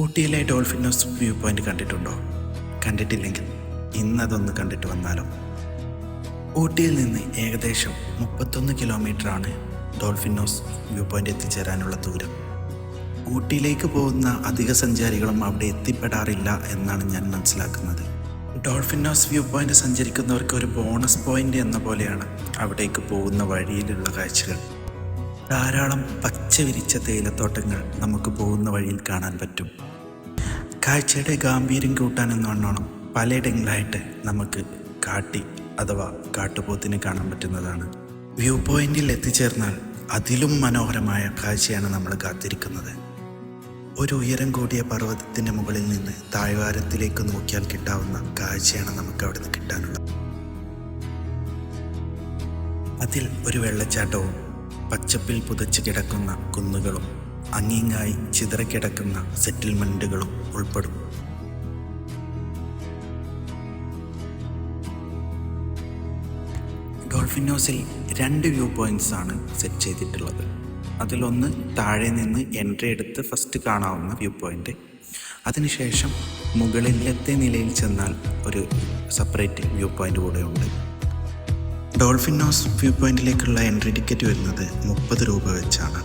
ഊട്ടിയിലെ ഡോൾഫിനോസ് view point കണ്ടിട്ടുണ്ടോ? കണ്ടിട്ടില്ലെങ്കിൽ ഇന്നതൊന്ന് കണ്ടിട്ട് വന്നാലോ. ഊട്ടിയിൽ നിന്ന് ഏകദേശം മുപ്പത്തൊന്ന് കിലോമീറ്ററാണ് ഡോൾഫിനോസ് വ്യൂ പോയിന്റ് എത്തിച്ചേരാനുള്ള ദൂരം. ഊട്ടിയിലേക്ക് പോകുന്ന അധിക സഞ്ചാരികളും അവിടെ എത്തിപ്പെടാറില്ല എന്നാണ് ഞാൻ മനസ്സിലാക്കുന്നത്. ഡോൾഫിനോസ് വ്യൂ പോയിന്റ് സഞ്ചരിക്കുന്നവർക്ക് ഒരു ബോണസ് പോയിന്റ് എന്ന പോലെയാണ് അവിടേക്ക് പോകുന്ന വഴിയിലുള്ള കാഴ്ചകൾ. ധാരാളം പച്ച വിരിച്ച തേയിലത്തോട്ടങ്ങൾ നമുക്ക് പോകുന്ന വഴിയിൽ കാണാൻ പറ്റും. കാഴ്ചയുടെ ഗാംഭീര്യം കൂട്ടാൻ എന്നോണം പലയിടങ്ങളായിട്ട് നമുക്ക് കാട്ടി അഥവാ കാട്ടുപോത്തിനെ കാണാൻ പറ്റുന്നതാണ്. വ്യൂ പോയിന്റിൽ എത്തിച്ചേർന്നാൽ അതിലും മനോഹരമായ കാഴ്ചയാണ് നമ്മൾ കാത്തിരിക്കുന്നത്. ഒരു ഉയരം കൂടിയ പർവതത്തിന്റെ മുകളിൽ നിന്ന് താഴ്വാരത്തിലേക്ക് നോക്കിയാൽ കിട്ടാവുന്ന കാഴ്ചയാണ് നമുക്ക് അവിടെ നിന്ന് കിട്ടാനുള്ളത്. അതിൽ ഒരു വെള്ളച്ചാട്ടവും പച്ചപ്പിൽ പുതച്ചു കിടക്കുന്ന കുന്നുകളും അങ്ങിങ്ങായി ചിതറിക്കിടക്കുന്ന സെറ്റിൽമെന്റുകളും ഉൾപ്പെടും. ഡോൾഫിനോസിൽ രണ്ട് വ്യൂ പോയിന്റ്സ് ആണ് സെറ്റ് ചെയ്തിട്ടുള്ളത്. അതിലൊന്ന് താഴെ നിന്ന് എൻട്രി എടുത്ത് ഫസ്റ്റ് കാണാവുന്ന വ്യൂ പോയിന്റ്. അതിനുശേഷം മുകളിലത്തെ നിലയിൽ ചെന്നാൽ ഒരു സെപ്പറേറ്റ് വ്യൂ പോയിന്റ് കൂടെ ഉണ്ട് ഡോൾഫിനോസ് വ്യൂ പോയിന്റിലേക്കുള്ള എൻട്രി ടിക്കറ്റ് വരുന്നത് മുപ്പത് രൂപ വെച്ചാണ്.